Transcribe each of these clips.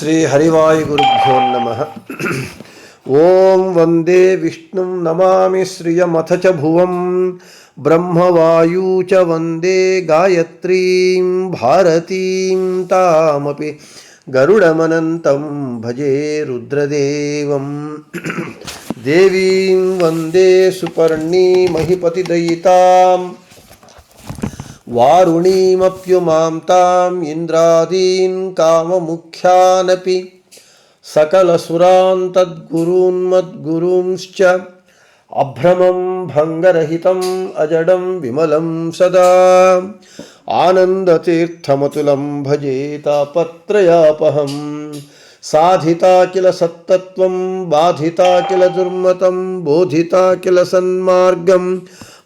श्री हरिवायुगुभ्यो नम। ओं वंदे विष्णु नमा श्रियमथ च ब्रह्मवायु ब्रह्मवायू च वंदे गायत्री, भारती गरुडमन भजे रुद्रदेव देवी वंदे सुपर्णी महिपतिदयिता वारुणीमप्युमां ताम् इन्द्रादीन् काममुख्यानपि सकलसुरान् तद्गुरून्मद्गुरूंश्च अभ्रमं भङ्गरहितम् अजडं विमलं सदा। आनन्दतीर्थमतुलं भजे तापत्रयापहं साधिता किल सत्तत्वं, बाधिता किल दुर्मतं, बोधिता किल सन्मार्गं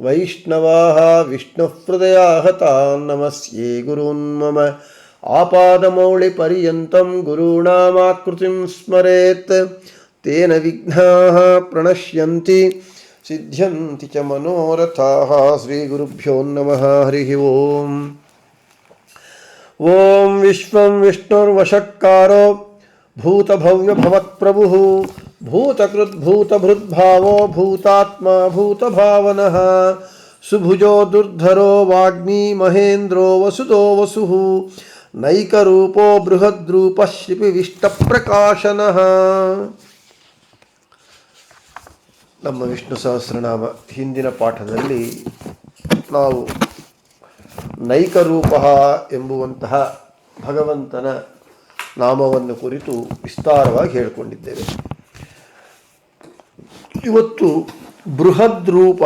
वैष्णवाः विष्णुहृदयाः तान् नमस्ये गुरून् मम आपादमौलिपर्यन्तं गुरूणामाकृतिं स्मरेत्। तेन विघ्नाः प्रणश्यन्ति, सिद्ध्यन्ति च मनोरथाः। श्रीगुरुभ्यो नमः, हरिः ओम्। ॐ विश्वं विष्णुर्वषट्कारो, भूतभव्यभवत्प्रभुः। भूतकृद्भूतभृद्भावो भूतात्मा भूतभावनः सुभुजो दुर्धरो वाग्मी महेन्द्रो वसुतो वसुः नैकरूपो बृहद्रूपः शिपिविष्टप्रकाशनः ನಮ್ಮ ವಿಷ್ಣು ಸಹಸ್ರನಾಮ ಹಿಂದಿನ ಪಾಠದಲ್ಲಿ ನಾವು ನೈಕರೂಪ ಎಂಬುವಂತಹ ಭಗವಂತನ ನಾಮವನ್ನು ಕುರಿತು ವಿಸ್ತಾರವಾಗಿ ಹೇಳಿಕೊಂಡಿದ್ದೇವೆ ಇವತ್ತು ಬೃಹದ್ರೂಪ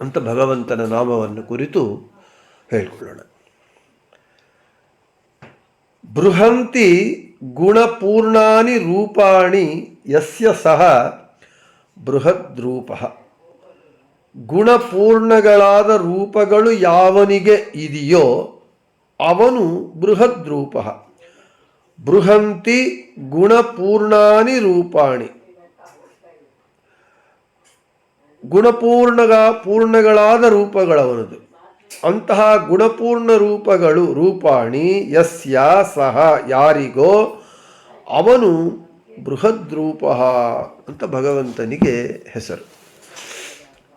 ಅಂತ ಭಗವಂತನ ನಾಮವನ್ನು ಕುರಿತು ಹೇಳಿಕೊಳ್ಳೋಣ. ಬೃಹಂತಿ ಗುಣಪೂರ್ಣಾನಿ ರೂಪಾಣಿ ಯಸ್ಯ ಸಹ ಬೃಹದ್ರೂಪ. ಗುಣಪೂರ್ಣಗಳಾದ ರೂಪಗಳು ಯಾವನಿಗೆ ಇದೆಯೋ ಅವನು ಬೃಹದ್ರೂಪ. ಬೃಹಂತಿ ಗುಣಪೂರ್ಣಾನಿ ರೂಪಾಣಿ. ಗುಣಪೂರ್ಣಗ ಪೂರ್ಣಗಳಾದ ರೂಪಗಳವನದು. ಅಂತಹ ಗುಣಪೂರ್ಣ ರೂಪಗಳು ರೂಪಾಣಿ ಯಸ್ಯ ಸಹ ಯಾರಿಗೋ ಅವನು ಬೃಹದ್ರೂಪ ಅಂತ ಭಗವಂತನಿಗೆ ಹೆಸರು.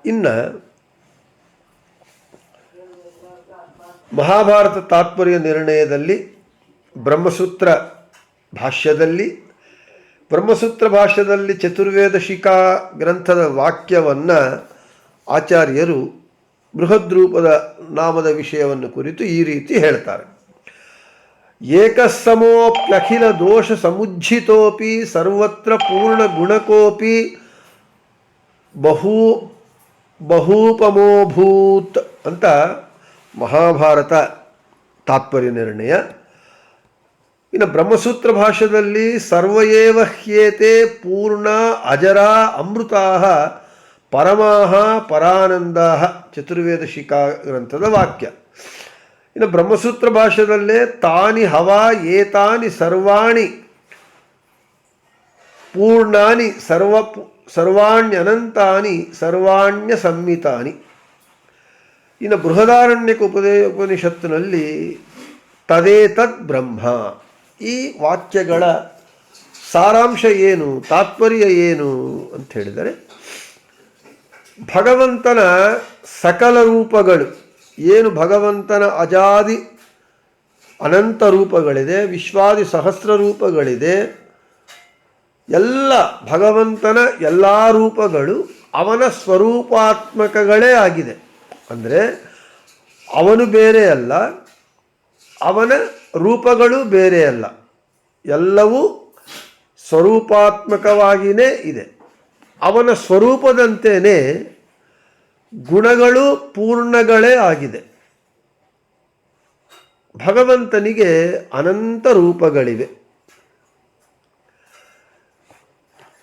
ಇನ್ನು ಮಹಾಭಾರತ ತಾತ್ಪರ್ಯ ನಿರ್ಣಯದಲ್ಲಿ ಬ್ರಹ್ಮಸೂತ್ರ ಭಾಷ್ಯದಲ್ಲಿ ಬ್ರಹ್ಮಸೂತ್ರ ಭಾಷ್ಯದಲ್ಲಿ ಚತುರ್ವೇದ ಶಿಖಾ ಗ್ರಂಥದ ವಾಕ್ಯವನ್ನು ಆಚಾರ್ಯರು ಬೃಹದ್ರೂಪದ ನಾಮದ ವಿಷಯವನ್ನು ಕುರಿತು ಈ ರೀತಿ ಹೇಳ್ತಾರೆ. ಏಕಸಮೋಪ್ಯಖಿಲ ದೋಷ ಸಮುಜ್ಜಿತೋಪಿ ಸರ್ವತ್ರ ಪೂರ್ಣ ಗುಣಕೋಪಿ ಬಹು ಬಹೂಪಮೋಭೂತ್ ಅಂತ ಮಹಾಭಾರತ ತಾತ್ಪರ್ಯ ನಿರ್ಣಯ ಇನ್ನು ಬ್ರಹ್ಮಸೂತ್ರ ಭಾಷೆಯಲ್ಲಿ ಸರ್ವಯೇವ ಹ್ಯೇತೆ ಪೂರ್ಣ ಅಜರ ಅಮೃತಾ ಪರಮಾಹ ಪರಾನಂದ ಚತುರ್ವೇದ ಶಿಖಾ ಗ್ರಂಥದ ವಾಕ್ಯ. ಇನ್ನು ಬ್ರಹ್ಮಸೂತ್ರ ಭಾಷೆಯಲ್ಲೇ ತಾನಿ ಹವಾ ಏತಾನಿ ಸರ್ವಾಣಿ ಪೂರ್ಣಾನಿ ಸರ್ವ ಸರ್ವಾಣ್ಯನಂತಾನಿ ಸರ್ವಾಣ್ಯ ಸಂಹಿತಾನಿ ಇನ್ನು ಬೃಹದಾರಣ್ಯಕ ಉಪದೇ ಉಪನಿಷತ್ತಿನಲ್ಲಿ ತದೇತದ್ ಬ್ರಹ್ಮ. ಈ ವಾಕ್ಯಗಳ ಸಾರಾಂಶ ಏನು, ತಾತ್ಪರ್ಯ ಏನು ಅಂತ ಹೇಳಿದರೆ, ಭಗವಂತನ ಸಕಲ ರೂಪಗಳು, ಏನು ಭಗವಂತನ ಅಜಾದಿ ಅನಂತ ರೂಪಗಳಿದೆ, ವಿಶ್ವಾದಿ ಸಹಸ್ರ ರೂಪಗಳಿದೆ, ಎಲ್ಲ ಭಗವಂತನ ಎಲ್ಲ ರೂಪಗಳು ಅವನ ಸ್ವರೂಪಾತ್ಮಕಗಳೇ ಆಗಿದೆ. ಅಂದರೆ ಅವನು ಬೇರೆ ಅಲ್ಲ, ಅವನ ರೂಪಗಳು ಬೇರೆ ಅಲ್ಲ. ಎಲ್ಲವೂ ಸ್ವರೂಪಾತ್ಮಕವಾಗಿಯೇ ಇದೆ. ಅವನ ಸ್ವರೂಪದಂತೆಯೇ ಗುಣಗಳು ಪೂರ್ಣಗಳೇ ಆಗಿದೆ. ಭಗವಂತನಿಗೆ ಅನಂತ ರೂಪಗಳಿವೆ.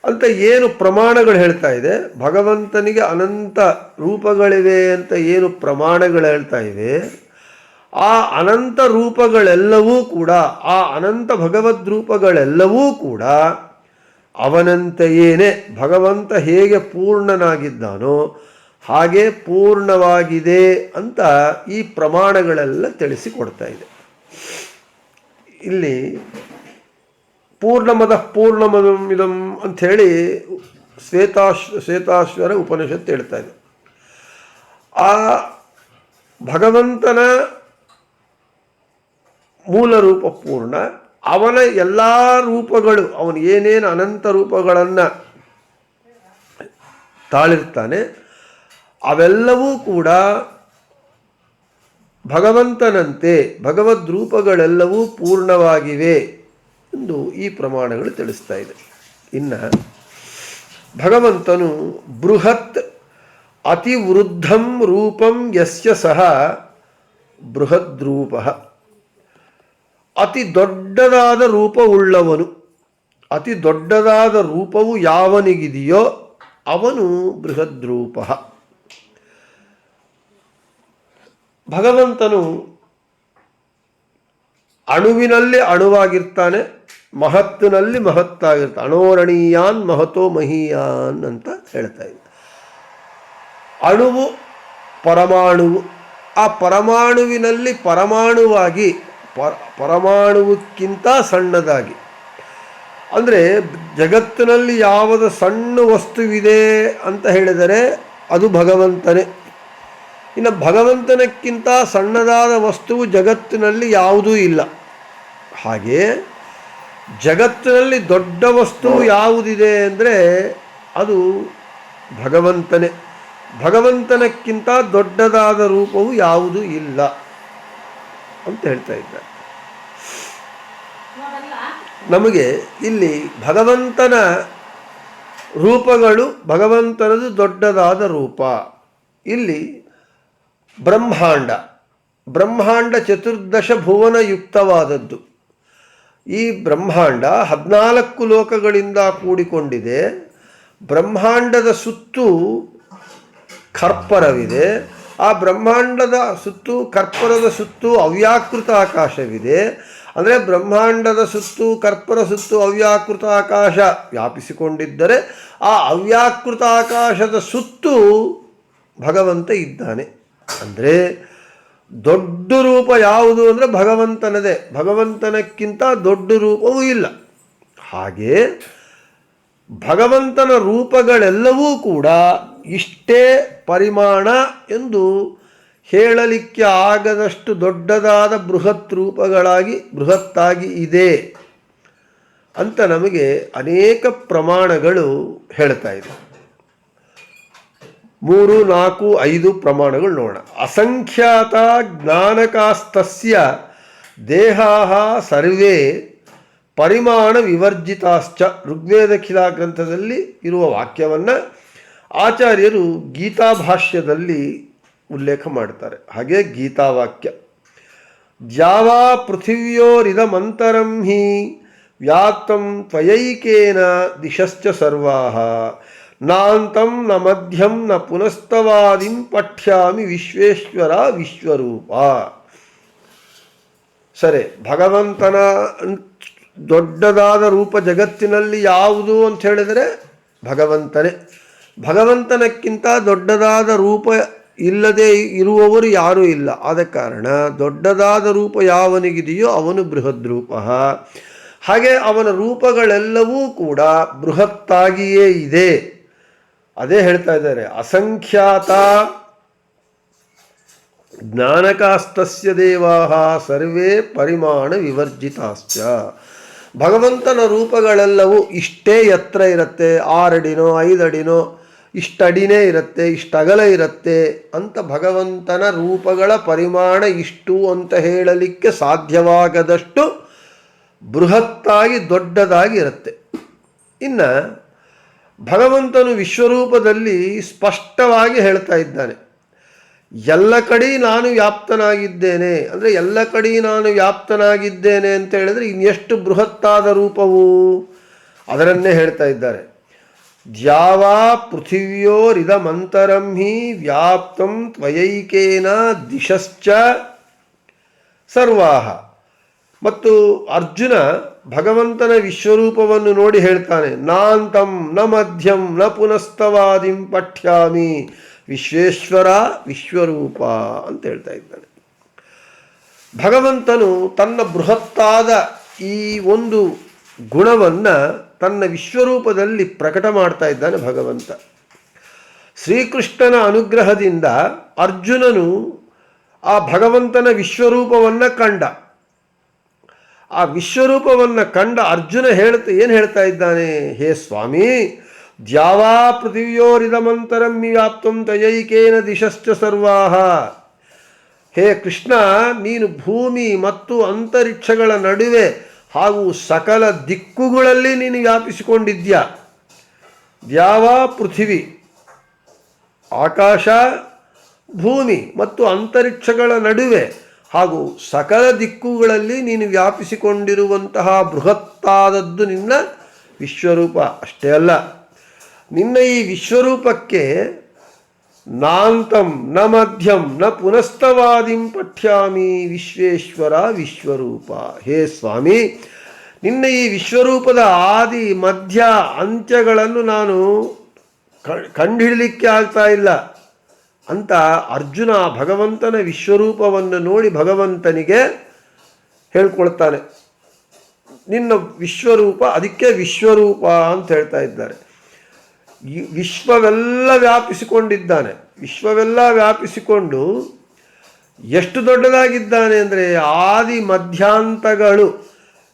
ಅಂತ ಏನು ಪ್ರಮಾಣಗಳು ಹೇಳ್ತಾ ಇದೆ? ಭಗವಂತನಿಗೆ ಅನಂತ ರೂಪಗಳಿವೆ ಅಂತ ಏನು ಪ್ರಮಾಣಗಳು ಹೇಳ್ತಾ ಇವೆ? ಆ ಅನಂತ ರೂಪಗಳೆಲ್ಲವೂ ಕೂಡ, ಆ ಅನಂತ ಭಗವದ್ ರೂಪಗಳೆಲ್ಲವೂ ಕೂಡ ಅವನಂತೆಯೇನೆ ಭಗವಂತ ಹೇಗೆ ಪೂರ್ಣನಾಗಿದ್ದಾನೋ ಹಾಗೆ ಪೂರ್ಣವಾಗಿದೆ ಅಂತ ಈ ಪ್ರಮಾಣಗಳೆಲ್ಲ ತಿಳಿಸಿಕೊಡ್ತಾ ಇದೆ. ಇಲ್ಲಿ ಪೂರ್ಣಮದ ಪೂರ್ಣಮದಂ ಇದಂ ಅಂಥೇಳಿ ಶ್ವೇತಾಶ್, ಶ್ವೇತಾಶ್ವರ ಉಪನಿಷತ್ತು ಹೇಳ್ತಾ ಇದೆ. ಆ ಭಗವಂತನ ಮೂಲ ರೂಪ ಪೂರ್ಣ, ಅವನ ಎಲ್ಲ ರೂಪಗಳು, ಅವನು ಏನೇನು ಅನಂತ ರೂಪಗಳನ್ನು ತಾಳಿರ್ತಾನೆ, ಅವೆಲ್ಲವೂ ಕೂಡ ಭಗವಂತನಂತೆ, ಭಗವದ್ ರೂಪಗಳೆಲ್ಲವೂ ಪೂರ್ಣವಾಗಿವೆ ಎಂದು ಈ ಪ್ರಮಾಣಗಳು ತಿಳಿಸ್ತಾ ಇದೆ. ಇನ್ನು ಭಗವಂತನು ಬೃಹತ್ ಅತಿವೃದ್ಧಂ ರೂಪಂ ಯಸ್ಯ ಸಹ ಬೃಹದ್ರೂಪ. ಅತಿ ದೊಡ್ಡದಾದ ರೂಪವುಳ್ಳವನು, ಅತಿ ದೊಡ್ಡದಾದ ರೂಪವು ಯಾವನಿಗಿದೆಯೋ ಅವನು ಬೃಹದ್ರೂಪ. ಭಗವಂತನು ಅಣುವಿನಲ್ಲಿ ಅಣುವಾಗಿರ್ತಾನೆ, ಮಹತ್ತಿನಲ್ಲಿ ಮಹತ್ತಾಗಿರ್ತಾನೆ, ಅಣೋರಣೀಯಾನ್ ಮಹತೋ ಮಹೀಯಾನ್ ಅಂತ ಹೇಳ್ತಾ ಇದೆ ಅಣುವು ಪರಮಾಣುವು, ಆ ಪರಮಾಣುವಿನಲ್ಲಿ ಪರಮಾಣುವಾಗಿ ಪ ಪರಮಾಣುವಕ್ಕಿಂತ ಸಣ್ಣದಾಗಿ. ಅಂದರೆ ಜಗತ್ತಿನಲ್ಲಿ ಯಾವುದು ಸಣ್ಣ ವಸ್ತುವಿದೆ ಅಂತ ಹೇಳಿದರೆ ಅದು ಭಗವಂತನೇ. ಇನ್ನು ಭಗವಂತನಕ್ಕಿಂತ ಸಣ್ಣದಾದ ವಸ್ತುವು ಜಗತ್ತಿನಲ್ಲಿ ಯಾವುದೂ ಇಲ್ಲ. ಹಾಗೆ ಜಗತ್ತಿನಲ್ಲಿ ದೊಡ್ಡ ವಸ್ತು ಯಾವುದಿದೆ ಅಂದರೆ ಅದು ಭಗವಂತನೇ. ಭಗವಂತನಕ್ಕಿಂತ ದೊಡ್ಡದಾದ ರೂಪವು ಯಾವುದೂ ಇಲ್ಲ. ಅಂತ ಹೇಳ್ತಾ ಇದ್ದಾರೆ ನಮಗೆ ಇಲ್ಲಿ ಭಗವಂತನ ರೂಪಗಳು ಭಗವಂತನದು ದೊಡ್ಡದಾದ ರೂಪ. ಇಲ್ಲಿ ಬ್ರಹ್ಮಾಂಡ. ಬ್ರಹ್ಮಾಂಡ ಚತುರ್ದಶ ಭುವನ ಯುಕ್ತವಾದದ್ದು ಈ ಬ್ರಹ್ಮಾಂಡ ಹದಿನಾಲ್ಕು ಲೋಕಗಳಿಂದ ಕೂಡಿಕೊಂಡಿದೆ. ಬ್ರಹ್ಮಾಂಡದ ಸುತ್ತು ಕರ್ಪರವಿದೆ. ಆ ಬ್ರಹ್ಮಾಂಡದ ಸುತ್ತು, ಕರ್ಪರದ ಸುತ್ತು ಅವ್ಯಾಕೃತ ಆಕಾಶವಿದೆ. ಅಂದರೆ ಬ್ರಹ್ಮಾಂಡದ ಸುತ್ತು, ಕರ್ಪರ ಸುತ್ತು, ಅವ್ಯಾಕೃತ ಆಕಾಶ ವ್ಯಾಪಿಸಿಕೊಂಡಿದ್ದರೆ ಆ ಅವ್ಯಾಕೃತ ಆಕಾಶದ ಸುತ್ತು ಭಗವಂತ ಇದ್ದಾನೆ. ಅಂದರೆ ದೊಡ್ಡ ರೂಪ ಯಾವುದು ಅಂದರೆ ಭಗವಂತನದೇ. ಭಗವಂತನಕ್ಕಿಂತ ದೊಡ್ಡ ರೂಪವೂ ಇಲ್ಲ. ಹಾಗೆ ಭಗವಂತನ ರೂಪಗಳೆಲ್ಲವೂ ಕೂಡ ಇಷ್ಟೇ ಪರಿಮಾಣ ಎಂದು ಹೇಳಲಿಕ್ಕೆ ಆಗದಷ್ಟು ದೊಡ್ಡದಾದ ಬೃಹತ್ ರೂಪಗಳಾಗಿ, ಬೃಹತ್ತಾಗಿ ಇದೆ ಅಂತ ನಮಗೆ ಅನೇಕ ಪ್ರಮಾಣಗಳು ಹೇಳ್ತಾ ಇದೆ. ಮೂರು, ನಾಲ್ಕು, ಐದು ಪ್ರಮಾಣಗಳು ನೋಡೋಣ. ಅಸಂಖ್ಯಾತ ಜ್ಞಾನಕಾಸ್ತಸ್ಯ ದೇಹಾ ಸರ್ವೇ ಪರಿಮಾಣ ವಿವರ್ಜಿತಾಶ್ಚ ಋಗ್ವೇದ ಖಿಲಾ ಗ್ರಂಥದಲ್ಲಿ ಇರುವ ವಾಕ್ಯವನ್ನು ಆಚಾರ್ಯರು ಗೀತಾಭಾಷ್ಯದಲ್ಲಿ ಉಲ್ಲೇಖ ಮಾಡ್ತಾರೆ. ಹಾಗೆ ಗೀತಾವಾಕ್ಯ. ಜಾವಾ ಪೃಥಿವ್ಯೋರಿದಮಂತರಂ ಹಿ ವ್ಯಾಪ್ತಂ ತ್ವಯೈಕೇನ ದಿಶಶ್ಚ ಸರ್ವಾಹ. ನಾಂತಂ ನ ಮಧ್ಯಂ ನ ಪುನಸ್ತವಾದಿಂ ಪಠ್ಯಾಮಿ ವಿಶ್ವೇಶ್ವರ ವಿಶ್ವರೂಪ. ಸರಿ, ಭಗವಂತನ ದೊಡ್ಡದಾದ ರೂಪ ಜಗತ್ತಿನಲ್ಲಿ ಯಾವುದು ಅಂತ ಹೇಳಿದರೆ ಭಗವಂತನೇ. ಭಗವಂತನಕ್ಕಿಂತ ದೊಡ್ಡದಾದ ರೂಪ ಇಲ್ಲದೆ ಇರುವವರು ಯಾರೂ ಇಲ್ಲ. ಆದ ಕಾರಣ ದೊಡ್ಡದಾದ ರೂಪ ಯಾವನಿಗಿದೆಯೋ ಅವನು ಬೃಹದ್ ರೂಪ ಹಾಗೆ ಅವನ ರೂಪಗಳೆಲ್ಲವೂ ಕೂಡ ಬೃಹತ್ತಾಗಿಯೇ ಇದೆ. ಅದೇ ಹೇಳ್ತಾ ಇದ್ದಾರೆ, ಅಸಂಖ್ಯಾತ ಜ್ಞಾನಕಾಸ್ತಸ್ಯ ದೇವಾಹ ಸರ್ವೇ ಪರಿಮಾಣ ವಿವರ್ಜಿತಾಶ್ಚ ಭಗವಂತನ ರೂಪಗಳೆಲ್ಲವೂ ಇಷ್ಟೇ ಎತ್ತರ ಇರುತ್ತೆ. ಆರಡಿನೋ, ಐದಡಿನೋ ಇಷ್ಟಡಿನೇ ಇರುತ್ತೆ, ಇಷ್ಟಗಲ ಇರುತ್ತೆ ಅಂತ ಭಗವಂತನ ರೂಪಗಳ ಪರಿಮಾಣ ಇಷ್ಟು ಅಂತ ಹೇಳಲಿಕ್ಕೆ ಸಾಧ್ಯವಾಗದಷ್ಟು ಬೃಹತ್ತಾಗಿ ದೊಡ್ಡದಾಗಿ ಇರುತ್ತೆ. ಇನ್ನು ಭಗವಂತನು ವಿಶ್ವರೂಪದಲ್ಲಿ ಸ್ಪಷ್ಟವಾಗಿ ಹೇಳ್ತಾ ಇದ್ದಾನೆ, ಎಲ್ಲ ಕಡೆ ನಾನು ವ್ಯಾಪ್ತನಾಗಿದ್ದೇನೆ. ಅಂದರೆ, ಎಲ್ಲ ಕಡೆ ನಾನು ವ್ಯಾಪ್ತನಾಗಿದ್ದೇನೆ ಅಂತ ಹೇಳಿದ್ರೆ ಇನ್ನೆಷ್ಟು ಬೃಹತ್ತಾದ ರೂಪವು ಅದರನ್ನೇ ಹೇಳ್ತಾ ಇದ್ದಾರೆ. ದ್ಯಾವಾ ಪೃಥಿವ್ಯೋರಿದಮಂತರಂ ಹಿ ವ್ಯಾಪ್ತಂ ತ್ವಯೈಕೇನ ದಿಶಶ್ಚ ಸರ್ವಾಹ. ಮತ್ತು ಅರ್ಜುನ ಭಗವಂತನ ವಿಶ್ವರೂಪವನ್ನು ನೋಡಿ ಹೇಳ್ತಾನೆ ನಾಂತಂ ನ ಮಧ್ಯಂ ನ ಪುನಸ್ತವಾದಿಂ ಪಠ್ಯಾಮಿ ವಿಶ್ವೇಶ್ವರ ವಿಶ್ವರೂಪ ಅಂತ ಹೇಳ್ತಾ ಇದ್ದಾನೆ. ಭಗವಂತನು ತನ್ನ ಬೃಹತ್ತಾದ ಈ ಒಂದು ಗುಣವನ್ನು ತನ್ನ ವಿಶ್ವರೂಪದಲ್ಲಿ ಪ್ರಕಟ ಮಾಡ್ತಾ ಇದ್ದಾನೆ ಭಗವಂತ. ಶ್ರೀಕೃಷ್ಣನ ಅನುಗ್ರಹದಿಂದ ಅರ್ಜುನನು ಆ ಭಗವಂತನ ವಿಶ್ವರೂಪವನ್ನು ಕಂಡ. ಆ ವಿಶ್ವರೂಪವನ್ನು ಕಂಡ ಅರ್ಜುನ ಹೇಳ್ತ, ಏನು ಹೇಳ್ತಾ ಇದ್ದಾನೆ? ಹೇ ಸ್ವಾಮಿ, ದ್ಯಾವಾ ಪೃಥಿವಿಯೋರಿದಮಂತರಂ ವ್ಯಾಪ್ತಂ ತಯೈಕೇನ ದಿಶಶ್ಚ ಸರ್ವಾಹ. ಹೇ ಕೃಷ್ಣ, ನೀನು ಭೂಮಿ ಮತ್ತು ಅಂತರಿಕ್ಷಗಳ ನಡುವೆ ಹಾಗೂ ಸಕಲ ದಿಕ್ಕುಗಳಲ್ಲಿ ನೀನು ವ್ಯಾಪಿಸಿಕೊಂಡಿದ್ಯಾ ದ್ಯಾವ, ಪೃಥಿವಿ, ಆಕಾಶ, ಭೂಮಿ ಮತ್ತು ಅಂತರಿಕ್ಷಗಳ ನಡುವೆ ಹಾಗೂ ಸಕಲ ದಿಕ್ಕುಗಳಲ್ಲಿ ನೀನು ವ್ಯಾಪಿಸಿಕೊಂಡಿರುವಂತಹ ಬೃಹತ್ತಾದದ್ದು ನಿನ್ನ ವಿಶ್ವರೂಪ. ಅಷ್ಟೇ ಅಲ್ಲ, ನಿನ್ನ ಈ ವಿಶ್ವರೂಪಕ್ಕೆ ನಾಂತಂ ನ ಮಧ್ಯಂ ನ ಪುನಸ್ತವಾದಿಂ ಪಠ್ಯಾಮಿ ವಿಶ್ವೇಶ್ವರ ವಿಶ್ವರೂಪ. ಹೇ ಸ್ವಾಮಿ, ನಿನ್ನ ಈ ವಿಶ್ವರೂಪದ ಆದಿ ಮಧ್ಯ ಅಂತ್ಯಗಳನ್ನು ನಾನು ಕಂಡುಹಿಡಲಿಕ್ಕೆ ಆಗ್ತಾ ಇಲ್ಲ. ಅಂತ ಅರ್ಜುನ ಭಗವಂತನ ವಿಶ್ವರೂಪವನ್ನು ನೋಡಿ ಭಗವಂತನಿಗೆ ಹೇಳ್ಕೊಳ್ತಾನೆ. ನಿನ್ನ ವಿಶ್ವರೂಪ, ಅದಕ್ಕೆ ವಿಶ್ವರೂಪ ಅಂತ ಹೇಳ್ತಾ ಇದ್ದಾರೆ. ವಿಶ್ವವೆಲ್ಲ ವ್ಯಾಪಿಸಿಕೊಂಡಿದ್ದಾನೆ. ವಿಶ್ವವೆಲ್ಲ ವ್ಯಾಪಿಸಿಕೊಂಡು ಎಷ್ಟು ದೊಡ್ಡದಾಗಿದ್ದಾನೆ ಅಂದರೆ ಆದಿ ಮಧ್ಯಾಂತಗಳು.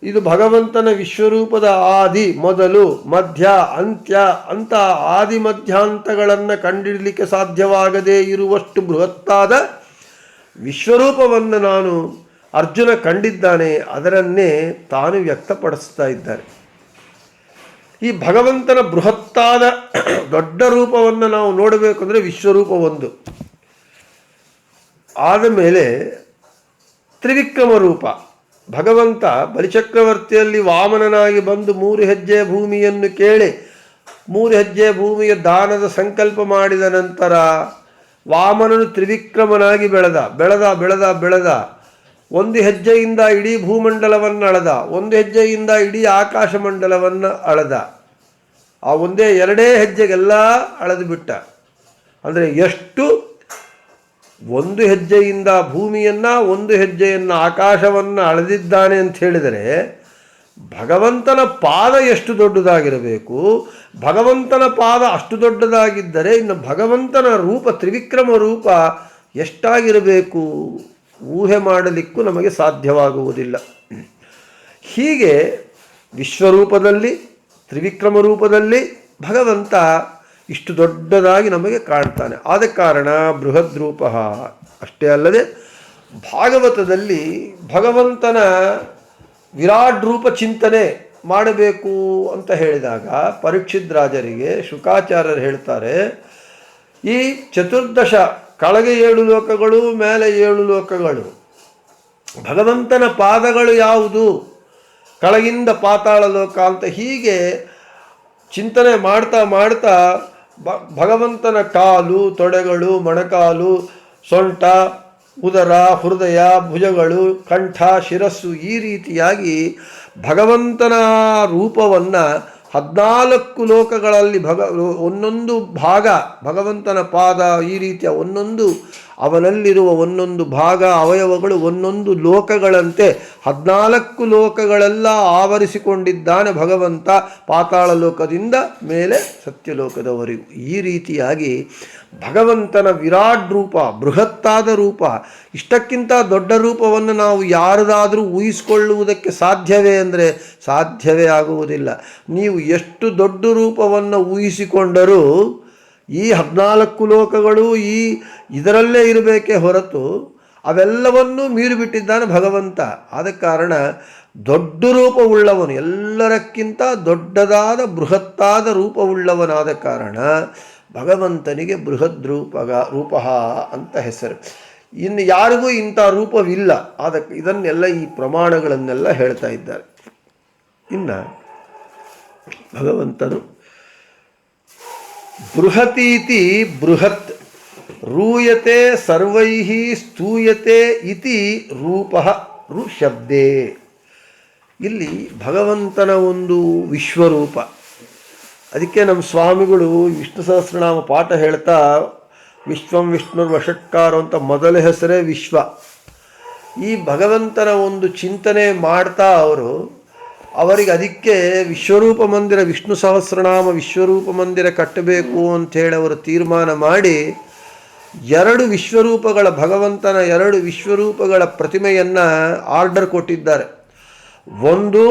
ಇದು ಭಗವಂತನ ವಿಶ್ವರೂಪದ ಆದಿ, ಮೊದಲು, ಮಧ್ಯ, ಅಂತ್ಯ, ಅಂತ ಆದಿ ಮಧ್ಯಾಂತಗಳನ್ನು ಕಂಡಿಡಲಿಕ್ಕೆ ಸಾಧ್ಯವಾಗದೇ ಇರುವಷ್ಟು ಬೃಹತ್ತಾದ ವಿಶ್ವರೂಪವನ್ನು ನಾನು ಅರ್ಜುನ ಕಂಡಿದ್ದಾನೆ, ಅದರನ್ನೇ ತಾನು ವ್ಯಕ್ತಪಡಿಸ್ತಾ ಇದ್ದಾರೆ. ಈ ಭಗವಂತನ ಬೃಹತ್ತಾದ ದೊಡ್ಡ ರೂಪವನ್ನು ನಾವು ನೋಡಬೇಕು ಅಂದರೆ ವಿಶ್ವರೂಪ ಒಂದು. ಆದ ಮೇಲೆ ತ್ರಿವಿಕ್ರಮ ರೂಪ. ಭಗವಂತ ಬಲಿಚಕ್ರವರ್ತಿಯಲ್ಲಿ ವಾಮನನಾಗಿ ಬಂದು ಮೂರು ಹೆಜ್ಜೆ ಭೂಮಿಯನ್ನು ಕೇಳಿ, ಮೂರು ಹೆಜ್ಜೆ ಭೂಮಿಯ ದಾನದ ಸಂಕಲ್ಪ ಮಾಡಿದ ನಂತರ ವಾಮನನು ತ್ರಿವಿಕ್ರಮನಾಗಿ ಬೆಳೆದ ಬೆಳೆದ ಬೆಳೆದ ಬೆಳೆದ. ಒಂದು ಹೆಜ್ಜೆಯಿಂದ ಇಡೀ ಭೂಮಂಡಲವನ್ನು ಅಳದ, ಒಂದು ಹೆಜ್ಜೆಯಿಂದ ಇಡೀ ಆಕಾಶ ಮಂಡಲವನ್ನು ಅಳದ. ಆ ಒಂದೇ ಎರಡೇ ಹೆಜ್ಜೆಗೆಲ್ಲ ಅಳೆದು ಬಿಟ್ಟ ಅಂದರೆ ಎಷ್ಟು? ಒಂದು ಹೆಜ್ಜೆಯಿಂದ ಭೂಮಿಯನ್ನು, ಒಂದು ಹೆಜ್ಜೆಯನ್ನು ಆಕಾಶವನ್ನು ಅಳೆದಿದ್ದಾನೆ ಅಂತ ಹೇಳಿದರೆ ಭಗವಂತನ ಪಾದ ಎಷ್ಟು ದೊಡ್ಡದಾಗಿರಬೇಕು? ಭಗವಂತನ ಪಾದ ಅಷ್ಟು ದೊಡ್ಡದಾಗಿದ್ದರೆ ಇನ್ನು ಭಗವಂತನ ರೂಪ ತ್ರಿವಿಕ್ರಮ ರೂಪ ಎಷ್ಟಾಗಿರಬೇಕು? ಊಹೆ ಮಾಡಲಿಕ್ಕೂ ನಮಗೆ ಸಾಧ್ಯವಾಗುವುದಿಲ್ಲ. ಹೀಗೆ ವಿಶ್ವರೂಪದಲ್ಲಿ, ತ್ರಿವಿಕ್ರಮ ರೂಪದಲ್ಲಿ ಭಗವಂತ ಇಷ್ಟು ದೊಡ್ಡದಾಗಿ ನಮಗೆ ಕಾಣ್ತಾನೆ. ಆದ ಕಾರಣ ಬೃಹದ್ ರೂಪ ಅಷ್ಟೇ ಅಲ್ಲದೆ ಭಾಗವತದಲ್ಲಿ ಭಗವಂತನ ವಿರಾಟ್ ರೂಪ ಚಿಂತನೆ ಮಾಡಬೇಕು ಅಂತ ಹೇಳಿದಾಗ ಪರೀಕ್ಷಿತ್ ರಾಜರಿಗೆ ಶುಕಾಚಾರ್ಯರು ಹೇಳ್ತಾರೆ, ಈ ಚತುರ್ದಶ ಕೆಳಗೆ ಏಳು ಲೋಕಗಳು, ಮೇಲೆ ಏಳು ಲೋಕಗಳು. ಭಗವಂತನ ಪಾದಗಳು ಯಾವುದು? ಕಳಗಿಂದ ಪಾತಾಳ ಲೋಕ ಅಂತ ಹೀಗೆ ಚಿಂತನೆ ಮಾಡ್ತಾ ಮಾಡ್ತಾ ಭಗವಂತನ ಕಾಲು, ತೊಡೆಗಳು, ಮೊಣಕಾಲು, ಸೊಂಟ, ಉದರ, ಹೃದಯ, ಭುಜಗಳು, ಕಂಠ, ಶಿರಸ್ಸು ಈ ರೀತಿಯಾಗಿ ಭಗವಂತನ ರೂಪವನ್ನು ಹದಿನಾಲ್ಕು ಲೋಕಗಳಲ್ಲಿ ಭಗ ಒಂದೊಂದು ಭಾಗ ಭಗವಂತನ ಪಾದ ಈ ರೀತಿಯ ಒಂದೊಂದು ಅವನಲ್ಲಿರುವ ಒಂದೊಂದು ಭಾಗ, ಅವಯವಗಳು ಒಂದೊಂದು ಲೋಕಗಳಂತೆ ಹದಿನಾಲ್ಕು ಲೋಕಗಳೆಲ್ಲ ಆವರಿಸಿಕೊಂಡಿದ್ದಾನೆ ಭಗವಂತ ಪಾತಾಳ ಲೋಕದಿಂದ ಮೇಲೆ ಸತ್ಯಲೋಕದವರೆಗೂ. ಈ ರೀತಿಯಾಗಿ ಭಗವಂತನ ವಿರಾಟ್ ರೂಪ, ಬೃಹತ್ತಾದ ರೂಪ, ಇಷ್ಟಕ್ಕಿಂತ ದೊಡ್ಡ ರೂಪವನ್ನು ನಾವು ಯಾರದಾದರೂ ಊಹಿಸಿಕೊಳ್ಳುವುದಕ್ಕೆ ಸಾಧ್ಯವೇ ಅಂದರೆ ಸಾಧ್ಯವೇ ಆಗುವುದಿಲ್ಲ. ನೀವು ಎಷ್ಟು ದೊಡ್ಡ ರೂಪವನ್ನು ಊಹಿಸಿಕೊಂಡರೂ ಈ ಹದಿನಾಲ್ಕು ಲೋಕಗಳು, ಈ ಇದರಲ್ಲೇ ಇರಬೇಕೇ ಹೊರತು ಅವೆಲ್ಲವನ್ನೂ ಮೀರಿಬಿಟ್ಟಿದ್ದಾನೆ ಭಗವಂತ. ಆದ ಕಾರಣ ದೊಡ್ಡ ರೂಪವುಳ್ಳವನು, ಎಲ್ಲರಕ್ಕಿಂತ ದೊಡ್ಡದಾದ ಬೃಹತ್ತಾದ ರೂಪವುಳ್ಳವನಾದ ಕಾರಣ ಭಗವಂತನಿಗೆ ಬೃಹದ್ ರೂಪಗ ರೂಪ ಅಂತ ಹೆಸರು. ಇನ್ನು ಯಾರಿಗೂ ಇಂಥ ರೂಪವಿಲ್ಲ. ಅದಕ್ಕೆ ಇದನ್ನೆಲ್ಲ ಈ ಪ್ರಮಾಣಗಳನ್ನೆಲ್ಲ ಹೇಳ್ತಾ ಇದ್ದಾರೆ. ಇನ್ನು ಭಗವಂತನು ಬೃಹತೀತಿ ಬೃಹತ್ ರೂಯತೆ ಸರ್ವೈ ಸ್ತೂಯತೆ ಇತಿ ರೂಪ ರು ಶಬ್ದೇ. ಇಲ್ಲಿ ಭಗವಂತನ ಒಂದು ವಿಶ್ವರೂಪ. ಅದಕ್ಕೆ ನಮ್ಮ ಸ್ವಾಮಿಗಳು ವಿಷ್ಣು ಸಹಸ್ರನಾಮ ಪಾಠ ಹೇಳ್ತಾ, ವಿಶ್ವಂ ವಿಷ್ಣುರ್ ವಷಟ್ಕಾರ ಅಂತ ಮೊದಲ ಹೆಸರೇ ವಿಶ್ವ. ಈ ಭಗವಂತನ ಒಂದು ಚಿಂತನೆ ಮಾಡ್ತಾ ಅವರು, ಅವರಿಗೆ ಅದಕ್ಕೆ ವಿಶ್ವರೂಪ ಮಂದಿರ, ವಿಷ್ಣು ಸಹಸ್ರನಾಮ ವಿಶ್ವರೂಪ ಮಂದಿರ ಕಟ್ಟಬೇಕು ಅಂಥೇಳಿ ಅವರು ತೀರ್ಮಾನ ಮಾಡಿ ಎರಡು ವಿಶ್ವರೂಪಗಳ ಭಗವಂತನ ಎರಡು ವಿಶ್ವರೂಪಗಳ ಪ್ರತಿಮೆಯನ್ನು ಆರ್ಡರ್ ಕೊಟ್ಟಿದ್ದಾರೆ. ಒಂದು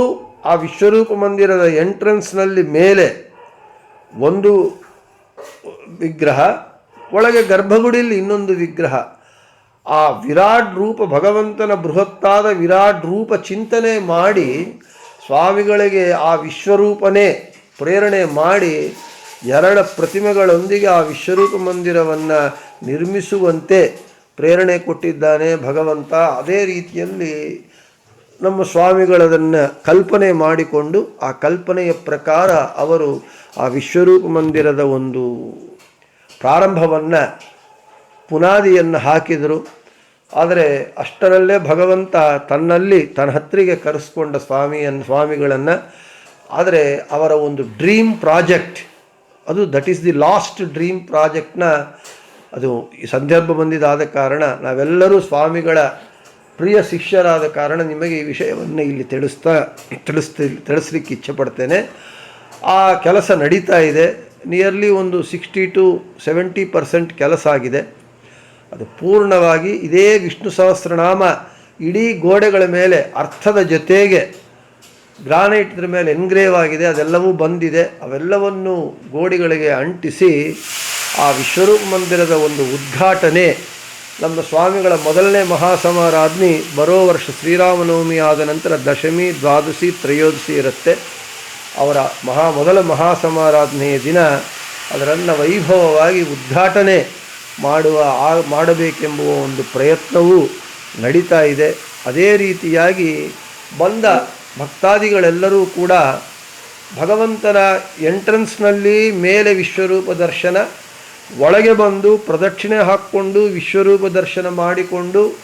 ಆ ವಿಶ್ವರೂಪ ಮಂದಿರದ ಎಂಟ್ರೆನ್ಸ್ನಲ್ಲಿ ಮೇಲೆ ಒಂದು ವಿಗ್ರಹ, ಒಳಗೆ ಗರ್ಭಗುಡಿಯಲ್ಲಿ ಇನ್ನೊಂದು ವಿಗ್ರಹ. ಆ ವಿರಾಟ್ ರೂಪ ಭಗವಂತನ ಬೃಹತ್ತಾದ ವಿರಾಟ್ ರೂಪ ಚಿಂತನೆ ಮಾಡಿ ಸ್ವಾಮಿಗಳಿಗೆ ಆ ವಿಶ್ವರೂಪನೇ ಪ್ರೇರಣೆ ಮಾಡಿ ಎರಡು ಪ್ರತಿಮೆಗಳೊಂದಿಗೆ ಆ ವಿಶ್ವರೂಪ ಮಂದಿರವನ್ನು ನಿರ್ಮಿಸುವಂತೆ ಪ್ರೇರಣೆ ಕೊಟ್ಟಿದ್ದಾನೆ ಭಗವಂತ. ಅದೇ ರೀತಿಯಲ್ಲಿ ನಮ್ಮ ಸ್ವಾಮಿಗಳದನ್ನು ಕಲ್ಪನೆ ಮಾಡಿಕೊಂಡು ಆ ಕಲ್ಪನೆಯ ಪ್ರಕಾರ ಅವರು ಆ ವಿಶ್ವರೂಪ ಮಂದಿರದ ಒಂದು ಪ್ರಾರಂಭವನ್ನು ಪುನಾದಿಯನ್ನು ಹಾಕಿದರು. ಆದರೆ ಅಷ್ಟರಲ್ಲೇ ಭಗವಂತ ತನ್ನಲ್ಲಿ ತನ್ನ ಹತ್ತಿರಿಗೆ ಕರೆಸ್ಕೊಂಡ ಸ್ವಾಮಿಯನ್ನು ಸ್ವಾಮಿಗಳನ್ನು, ಆದರೆ ಅವರ ಒಂದು ಡ್ರೀಮ್ ಪ್ರಾಜೆಕ್ಟ್, ಅದು that is the last dream ಪ್ರಾಜೆಕ್ಟ್ನ ಅದು ಈ ಸಂದರ್ಭ ಬಂದಿದಾದ ಕಾರಣ ನಾವೆಲ್ಲರೂ ಸ್ವಾಮಿಗಳ ಪ್ರಿಯ ಶಿಷ್ಯರಾದ ಕಾರಣ ನಿಮಗೆ ಈ ವಿಷಯವನ್ನು ಇಲ್ಲಿ ತಿಳಿಸ್ತಾ, ತಿಳಿಸ್ತಿ, ತಿಳಿಸ್ಲಿಕ್ಕೆ ಇಚ್ಛೆ ಪಡ್ತೇನೆ ಆ ಕೆಲಸ ನಡೀತಾ ಇದೆ. ನಿಯರ್ಲಿ ಒಂದು ಸಿಕ್ಸ್ಟಿ ಟು ಸೆವೆಂಟಿ ಪರ್ಸೆಂಟ್ ಕೆಲಸ ಆಗಿದೆ. ಅದು ಪೂರ್ಣವಾಗಿ ಇದೇ ವಿಷ್ಣು ಸಹಸ್ರನಾಮ ಇಡೀ ಗೋಡೆಗಳ ಮೇಲೆ ಅರ್ಥದ ಜೊತೆಗೆ ಗ್ರಾನೈಟ್ದ್ರ ಮೇಲೆ ಎನ್ಗ್ರೇವ್ ಆಗಿದೆ. ಅದೆಲ್ಲವೂ ಬಂದಿದೆ. ಅವೆಲ್ಲವನ್ನು ಗೋಡೆಗಳಿಗೆ ಅಂಟಿಸಿ ಆ ವಿಶ್ವರೂಪ ಮಂದಿರದ ಒಂದು ಉದ್ಘಾಟನೆ ನಮ್ಮ ಸ್ವಾಮಿಗಳ ಮೊದಲನೇ ಮಹಾಸಮಾರಾಧನೆ ಬರೋ ವರ್ಷ ಶ್ರೀರಾಮನವಮಿ ಆದ ನಂತರ ದಶಮಿ, ದ್ವಾದಶಿ, ತ್ರಯೋದಶಿ ಇರುತ್ತೆ. ಅವರ ಮಹಾ ಮೊದಲ ಮಹಾಸಮಾರಾಧನೆಯ ದಿನ ಅದರನ್ನು ವೈಭವವಾಗಿ ಉದ್ಘಾಟನೆ ಮಾಡುವ, ಆ, ಮಾಡಬೇಕೆಂಬುವ ಒಂದು ಪ್ರಯತ್ನವೂ ನಡೀತಾ ಇದೆ. ಅದೇ ರೀತಿಯಾಗಿ ಬಂದ ಭಕ್ತಾದಿಗಳೆಲ್ಲರೂ ಕೂಡ ಭಗವಂತನ ಎಂಟ್ರೆನ್ಸ್ನಲ್ಲಿ ಮೇಲೆ ವಿಶ್ವರೂಪ ದರ್ಶನ ಒಳಗೆ ಬಂದು ಪ್ರದಕ್ಷಿಣೆ ಹಾಕ್ಕೊಂಡು ವಿಶ್ವರೂಪ ದರ್ಶನ ಮಾಡಿಕೊಂಡು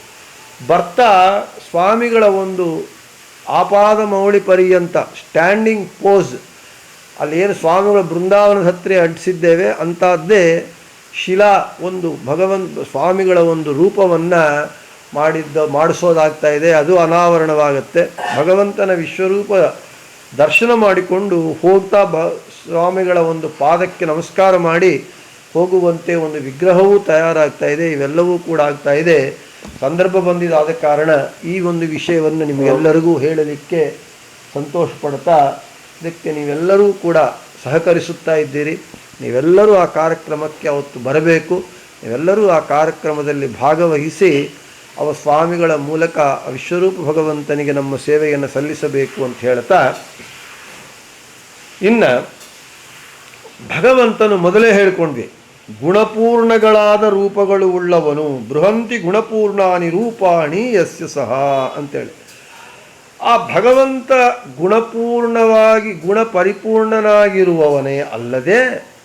ಬರ್ತಾ ಸ್ವಾಮಿಗಳ ಒಂದು ಆಪಾದ ಮೌಳಿ ಪರ್ಯಂತ ಸ್ಟ್ಯಾಂಡಿಂಗ್ ಪೋಸ್ ಅಲ್ಲಿ ಏನು ಸ್ವಾಮಿಗಳ ಬೃಂದಾವನದ ಹತ್ತಿರ ಅಂಟಿಸಿದ್ದೇವೆ. ಅಂಥದ್ದೇ ಶಿಲಾ ಒಂದು ಭಗವಂತ ಸ್ವಾಮಿಗಳ ಒಂದು ರೂಪವನ್ನು ಮಾಡಿದ್ದ, ಮಾಡಿಸೋದಾಗ್ತಾ ಇದೆ. ಅದು ಅನಾವರಣವಾಗುತ್ತೆ. ಭಗವಂತನ ವಿಶ್ವರೂಪ ದರ್ಶನ ಮಾಡಿಕೊಂಡು ಹೋಗ್ತಾ ಬ, ಸ್ವಾಮಿಗಳ ಒಂದು ಪಾದಕ್ಕೆ ನಮಸ್ಕಾರ ಮಾಡಿ ಹೋಗುವಂತೆ ಒಂದು ವಿಗ್ರಹವೂ ತಯಾರಾಗ್ತಾ ಇದೆ, ಇವೆಲ್ಲವೂ ಕೂಡ ಆಗ್ತಾ ಇದೆ. ಸಂದರ್ಭ ಬಂದಿದಾದ ಕಾರಣ ಈ ಒಂದು ವಿಷಯವನ್ನು ನಿಮಗೆಲ್ಲರಿಗೂ ಹೇಳಲಿಕ್ಕೆ ಸಂತೋಷ ಪಡ್ತಾ ಇದಕ್ಕೆ ನೀವೆಲ್ಲರೂ ಕೂಡ ಸಹಕರಿಸುತ್ತಾ ಇದ್ದೀರಿ. ನೀವೆಲ್ಲರೂ ಆ ಕಾರ್ಯಕ್ರಮಕ್ಕೆ ಅವತ್ತು ಬರಬೇಕು. ನೀವೆಲ್ಲರೂ ಆ ಕಾರ್ಯಕ್ರಮದಲ್ಲಿ ಭಾಗವಹಿಸಿ ಅವ ಸ್ವಾಮಿಗಳ ಮೂಲಕ ವಿಶ್ವರೂಪ ಭಗವಂತನಿಗೆ ನಮ್ಮ ಸೇವೆಯನ್ನು ಸಲ್ಲಿಸಬೇಕು ಅಂತ ಹೇಳ್ತಾ, ಇನ್ನು ಭಗವಂತನು ಮೊದಲೇ ಹೇಳ್ಕೊಂಡ್ವಿ. ಗುಣಪೂರ್ಣಗಳಾದ ರೂಪಗಳು ಉಳ್ಳವನು, ಬೃಹಂತಿ ಗುಣಪೂರ್ಣಾನಿ ರೂಪಾಣಿ ಯಸ್ಯ ಸಹ ಅಂತೇಳಿ. ಆ ಭಗವಂತ ಗುಣಪೂರ್ಣವಾಗಿ ಗುಣ ಪರಿಪೂರ್ಣನಾಗಿರುವವನೇ ಅಲ್ಲದೆ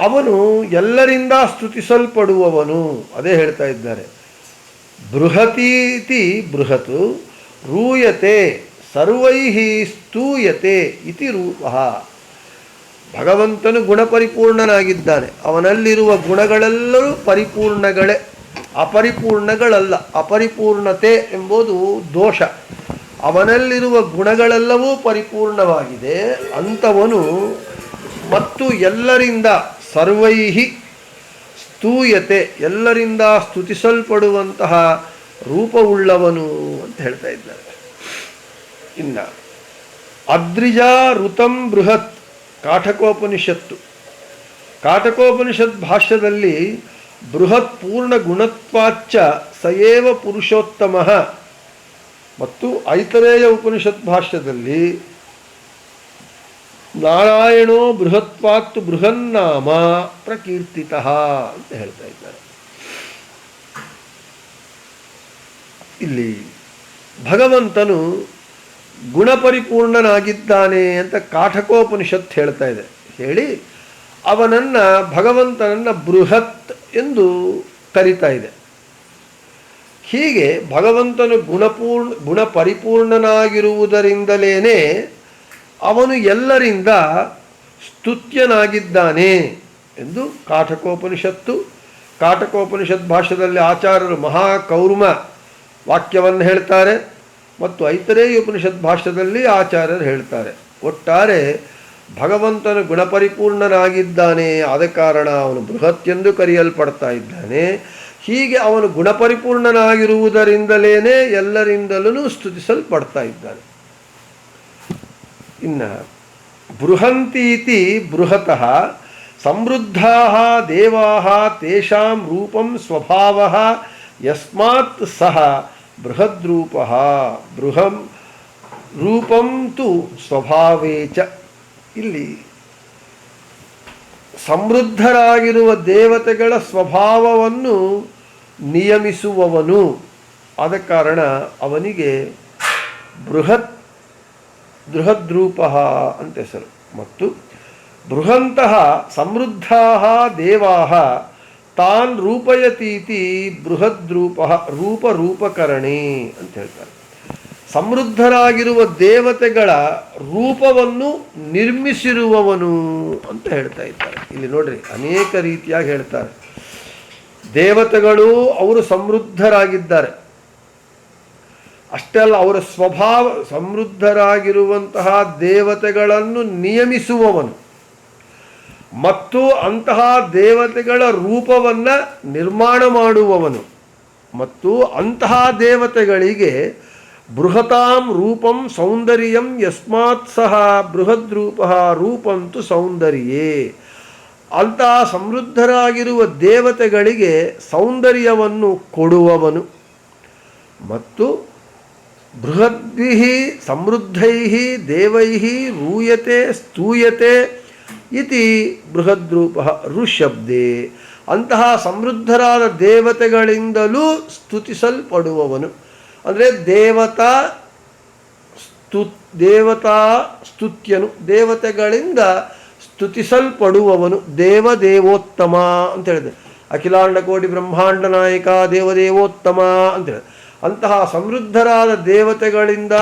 ಅವನು ಎಲ್ಲರಿಂದ ಸ್ತುತಿಸಲ್ಪಡುವವನು ಅದೇ ಹೇಳ್ತಾ ಇದ್ದಾರೆ. ಬೃಹತೀತಿ ಬೃಹತು ರೂಯತೆ ಸರ್ವೈ ಸ್ತೂಯತೆ ಇತಿ ರೂಪ. ಭಗವಂತನು ಗುಣಪರಿಪೂರ್ಣನಾಗಿದ್ದಾನೆ. ಅವನಲ್ಲಿರುವ ಗುಣಗಳೆಲ್ಲರೂ ಪರಿಪೂರ್ಣಗಳೇ. ಅಪರಿಪೂರ್ಣಗಳಲ್ಲ. ಅಪರಿಪೂರ್ಣತೆ ಎಂಬುದು ದೋಷ. ಅವನಲ್ಲಿರುವ ಗುಣಗಳೆಲ್ಲವೂ ಪರಿಪೂರ್ಣವಾಗಿದೆ. ಅಂಥವನು ಮತ್ತು ಎಲ್ಲರಿಂದ ಸರ್ವೈಹಿ ಸ್ತೂಯತೆ, ಎಲ್ಲರಿಂದ ಸ್ತುತಿಸಲ್ಪಡುವಂತಹ ರೂಪವುಳ್ಳವನು ಅಂತ ಹೇಳ್ತಾ ಇದ್ದಾರೆ. ಇನ್ನು ಅದ್ರಿಜಾ ಋತಂ ಬೃಹತ್. ಕಾಠಕೋಪನಿಷತ್ತು ಕಾಠಕೋಪನಿಷತ್ ಭಾಷ್ಯದಲ್ಲಿ ಬೃಹತ್ ಪೂರ್ಣ ಗುಣತ್ವಾಚ್ಚ ಸಯೇವ ಪುರುಷೋತ್ತಮ. ಮತ್ತು ಐತರೇಯ ಉಪನಿಷತ್ ಭಾಷ್ಯದಲ್ಲಿ ನಾರಾಯಣೋ ಬೃಹತ್ವಾತ್ತು ಬೃಹನ್ನಾಮ ಪ್ರಕೀರ್ತಿತ ಅಂತ ಹೇಳ್ತಾ ಇದ್ದಾರೆ. ಇಲ್ಲಿ ಭಗವಂತನು ಗುಣಪರಿಪೂರ್ಣನಾಗಿದ್ದಾನೆ ಅಂತ ಕಾಠಕೋಪನಿಷತ್ ಹೇಳ್ತಾ ಇದೆ. ಹೇಳಿ, ಅವನನ್ನು ಭಗವಂತನನ್ನು ಬೃಹತ್ ಎಂದು ಕರಿತಾ ಇದೆ. ಹೀಗೆ ಭಗವಂತನು ಗುಣಪೂರ್ಣ ಗುಣಪರಿಪೂರ್ಣನಾಗಿರುವುದರಿಂದಲೇ ಅವನು ಎಲ್ಲರಿಂದ ಸ್ತುತ್ಯನಾಗಿದ್ದಾನೆ ಎಂದು ಕಾಠಕೋಪನಿಷತ್ತು, ಕಾಠಕೋಪನಿಷತ್ ಭಾಷೆಯಲ್ಲಿ ಆಚಾರ್ಯರು ಮಹಾಕೌರ್ಮ ವಾಕ್ಯವನ್ನು ಹೇಳ್ತಾರೆ. ಮತ್ತು ಐತರೇಯ ಉಪನಿಷತ್ ಭಾಷ್ಯದಲ್ಲಿ ಆಚಾರ್ಯರು ಹೇಳ್ತಾರೆ, ಒಟ್ಟಾರೆ ಭಗವಂತನು ಗುಣಪರಿಪೂರ್ಣನಾಗಿದ್ದಾನೆ, ಆದ ಕಾರಣ ಅವನು ಬೃಹತ್ ಎಂದು ಕರೆಯಲ್ಪಡ್ತಾ ಇದ್ದಾನೆ. ಹೀಗೆ ಅವನು ಗುಣಪರಿಪೂರ್ಣನಾಗಿರುವುದರಿಂದಲೇ ಎಲ್ಲರಿಂದಲೂ ಸ್ತುತಿಸಲ್ಪಡ್ತಾ ಇದ್ದಾನೆ. ಇನ್ನು ಬೃಹಂತೀತಿ ಬೃಹತಃ ಸಮೃದ್ಧಾ ದೇವಾ ತೇಷಾಂ ರೂಪಂ ಸ್ವಭಾವ, ಯಸ್ಮಾತ್ ಸಹ ಬೃಹದ್ರೂಪ. ಬೃಹಂ ರೂಪಂ ತು ಸ್ವಭಾವೇ ಚ. ಇಲ್ಲಿ ಸಮೃದ್ಧರಾಗಿರುವ ದೇವತೆಗಳ ಸ್ವಭಾವವನ್ನು ನಿಯಮಿಸುವವನು. ಆದ ಕಾರಣ ಅವನಿಗೆ ಬೃಹತ್, ಬೃಹದ್ರೂಪ ಅಂತ ಹೆಸರು. ಮತ್ತು ಬೃಹಂತಹ ಸಮೃದ್ಧ ದೇವಾ. ತಾನ್ ರೂಪಯತೀತಿ ಬೃಹದ್ರೂಪ ರೂಪ ರೂಪಕರಣಿ ಅಂತ ಹೇಳ್ತಾರೆ. ಸಮೃದ್ಧರಾಗಿರುವ ದೇವತೆಗಳ ರೂಪವನ್ನು ನಿರ್ಮಿಸಿರುವವನು ಅಂತ ಹೇಳ್ತಾ ಇದ್ದಾರೆ. ಇಲ್ಲಿ ನೋಡ್ರಿ, ಅನೇಕ ರೀತಿಯಾಗಿ ಹೇಳ್ತಾರೆ. ದೇವತೆಗಳು ಅವರು ಸಮೃದ್ಧರಾಗಿದ್ದಾರೆ. ಅಷ್ಟೇ ಅಲ್ಲ, ಅವರ ಸ್ವಭಾವ, ಸಮೃದ್ಧರಾಗಿರುವಂತಹ ದೇವತೆಗಳನ್ನು ನಿಯಮಿಸುವವನು. ಮತ್ತು ಅಂತಹ ದೇವತೆಗಳ ರೂಪವನ್ನು ನಿರ್ಮಾಣ ಮಾಡುವವನು. ಮತ್ತು ಅಂತಹ ದೇವತೆಗಳಿಗೆ ಬೃಹತಾಂ ರೂಪಂ ಸೌಂದರ್ಯಂ ಯಸ್ಮಾತ್ ಸಹ ಬೃಹದ್ರೂಪ ರೂಪಂತು ಸೌಂದರ್ಯೇ. ಅಂತಹ ಸಮೃದ್ಧರಾಗಿರುವ ದೇವತೆಗಳಿಗೆ ಸೌಂದರ್ಯವನ್ನು ಕೊಡುವವನು. ಮತ್ತು ಬೃಹದ್ಭಿ ಸಮೃದ್ಧೈ ದೇವೈ ರೂಯತೆ ಸ್ತೂಯತೆ ಇತಿ ಬೃಹದ್ರೂಪ ಋಷಬ್ದೆ ಅಂತಹ ಸಮೃದ್ಧರಾದ ದೇವತೆಗಳಿಂದಲೂ ಸ್ತುತಿಸಲ್ಪಡುವವನು. ಅಂದರೆ ದೇವತಾ ಸ್ತು ದೇವತಾ ಸ್ತುತ್ಯನು, ದೇವತೆಗಳಿಂದ ಸ್ತುತಿಸಲ್ಪಡುವವನು. ದೇವದೇವೋತ್ತಮ ಅಂತ ಹೇಳಿದೆ ಅಖಿಲಾಂಡ ಕೋಟಿ ಬ್ರಹ್ಮಾಂಡ ನಾಯಕ ದೇವದೇವೋತ್ತಮ ಅಂತ ಹೇಳಿದೆ ಅಂತಹ ಸಮೃದ್ಧರಾದ ದೇವತೆಗಳಿಂದ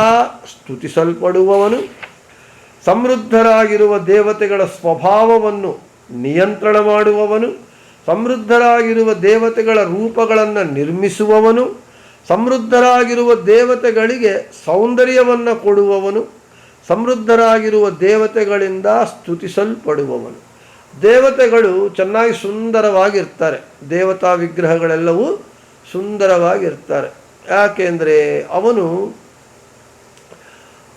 ಸ್ತುತಿಸಲ್ಪಡುವವನು. ಸಮೃದ್ಧರಾಗಿರುವ ದೇವತೆಗಳ ಸ್ವಭಾವವನ್ನು ನಿಯಂತ್ರಣ ಮಾಡುವವನು ಸಮೃದ್ಧರಾಗಿರುವ ದೇವತೆಗಳ ರೂಪಗಳನ್ನು ನಿರ್ಮಿಸುವವನು, ಸಮೃದ್ಧರಾಗಿರುವ ದೇವತೆಗಳಿಗೆ ಸೌಂದರ್ಯವನ್ನು ಕೊಡುವವನು, ಸಮೃದ್ಧರಾಗಿರುವ ದೇವತೆಗಳಿಂದ ಸ್ತುತಿಸಲ್ಪಡುವವನು. ದೇವತೆಗಳು ಚೆನ್ನಾಗಿ ಸುಂದರವಾಗಿರ್ತಾರೆ. ದೇವತಾ ವಿಗ್ರಹಗಳೆಲ್ಲವೂ ಸುಂದರವಾಗಿರ್ತಾರೆ. ಯಾಕೆಂದರೆ ಅವನು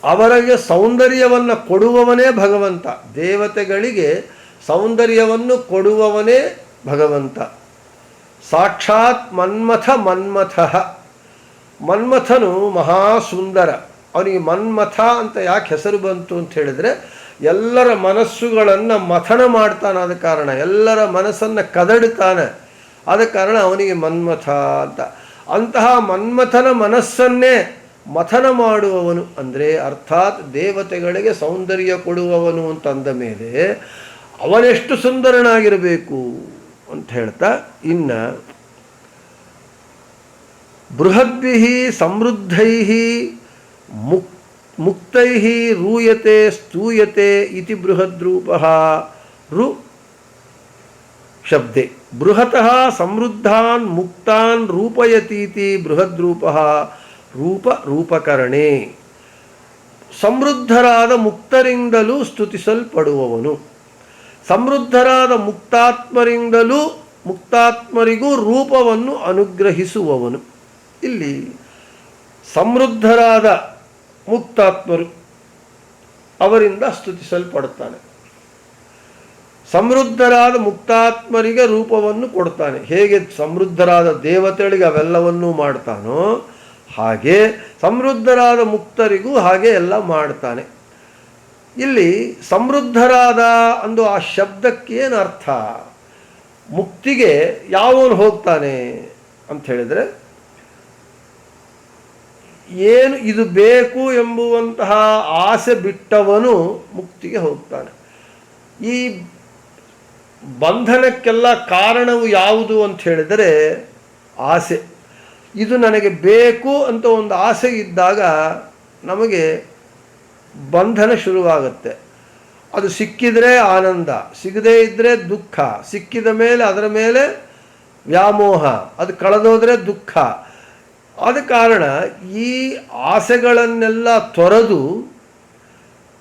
ಅವರಿಗೆ ಸೌಂದರ್ಯವನ್ನು ಕೊಡುವವನೇ ಭಗವಂತ. ದೇವತೆಗಳಿಗೆ ಸೌಂದರ್ಯವನ್ನು ಕೊಡುವವನೇ ಭಗವಂತ. ಸಾಕ್ಷಾತ್ ಮನ್ಮಥ ಮನ್ಮಥ. ಮನ್ಮಥನು ಮಹಾ ಸುಂದರ ಅವನಿಗೆ ಮನ್ಮಥ ಅಂತ ಯಾಕೆ ಹೆಸರು ಬಂತು ಅಂತ ಹೇಳಿದರೆ, ಎಲ್ಲರ ಮನಸ್ಸುಗಳನ್ನು ಮಥನ ಮಾಡ್ತಾನಾದ ಕಾರಣ, ಎಲ್ಲರ ಮನಸ್ಸನ್ನು ಕದಡುತ್ತಾನೆ ಆದ ಕಾರಣ ಅವನಿಗೆ ಮನ್ಮಥ ಅಂತ. ಅಂತಹ ಮನ್ಮಥನ ಮನಸ್ಸನ್ನೇ ಮಥನ ಮಾಡುವವನು ಅಂದರೆ ಅರ್ಥಾತ್ ದೇವತೆಗಳಿಗೆ ಸೌಂದರ್ಯ ಕೊಡುವವನು ಅಂತಂದ ಮೇಲೆ ಅವನೆಷ್ಟು ಸುಂದರನಾಗಿರಬೇಕು ಅಂತ ಹೇಳ್ತಾ, ಇನ್ನು ಬೃಹದ್ಭಿ ಸಮೃದ್ಧೈ ಮುಕ್ ಮುಕ್ತೈ ರೂಯತೆ ಸ್ತೂಯತೆ ಇತಿ ಬೃಹದ್ರೂಪ ರು ಶಬ್ದೆ. ಬೃಹತಃ ಸಮೃದ್ಧಾನ್ ಮುಕ್ತಾನ್ ರೂಪಯತೀತಿ ಬೃಹದ್ರೂಪ ರೂಪ ರೂಪಕರಣೆ. ಸಮೃದ್ಧರಾದ ಮುಕ್ತರಿಂದಲೂ ಸ್ತುತಿಸಲ್ಪಡುವವನು. ಸಮೃದ್ಧರಾದ ಮುಕ್ತಾತ್ಮರಿಂದಲೂ ಮುಕ್ತಾತ್ಮರಿಗೂ ರೂಪವನ್ನು ಅನುಗ್ರಹಿಸುವವನು. ಇಲ್ಲಿ ಸಮೃದ್ಧರಾದ ಮುಕ್ತಾತ್ಮರು ಅವರಿಂದ ಸ್ತುತಿಸಲ್ಪಡುತ್ತಾನೆ. ಸಮೃದ್ಧರಾದ ಮುಕ್ತಾತ್ಮರಿಗೆ ರೂಪವನ್ನು ಕೊಡ್ತಾನೆ ಹೇಗೆ ಸಮೃದ್ಧರಾದ ದೇವತೆಗಳಿಗೆ ಅವೆಲ್ಲವನ್ನೂ ಮಾಡ್ತಾನೋ ಹಾಗೆ ಸಮೃದ್ಧರಾದ ಮುಕ್ತರಿಗೂ ಹಾಗೆ ಎಲ್ಲ ಮಾಡ್ತಾನೆ. ಇಲ್ಲಿ ಸಮೃದ್ಧರಾದ ಅಂದು ಆ ಶಬ್ದಕ್ಕೇನು ಅರ್ಥ? ಮುಕ್ತಿಗೆ ಯಾವನು ಹೋಗ್ತಾನೆ ಅಂತ ಹೇಳಿದರೆ, ಏನು ಇದು ಬೇಕು ಎಂಬುವಂತಹ ಆಸೆ ಬಿಟ್ಟವನು ಮುಕ್ತಿಗೆ ಹೋಗ್ತಾನೆ. ಈ ಬಂಧನಕ್ಕೆಲ್ಲ ಕಾರಣವು ಯಾವುದು ಅಂತ ಹೇಳಿದರೆ, ಆಸೆ. ಇದು ನನಗೆ ಬೇಕು ಅಂತ ಒಂದು ಆಸೆ ಇದ್ದಾಗ ನಮಗೆ ಬಂಧನ ಶುರುವಾಗುತ್ತೆ. ಅದು ಸಿಕ್ಕಿದರೆ ಆನಂದ, ಸಿಗದೇ ಇದ್ದರೆ ದುಃಖ, ಸಿಕ್ಕಿದ ಮೇಲೆ ಅದರ ಮೇಲೆ ವ್ಯಾಮೋಹ, ಅದು ಕಳೆದೋದ್ರೆ ದುಃಖ. ಆದ ಕಾರಣ ಈ ಆಸೆಗಳನ್ನೆಲ್ಲ ತೊರೆದು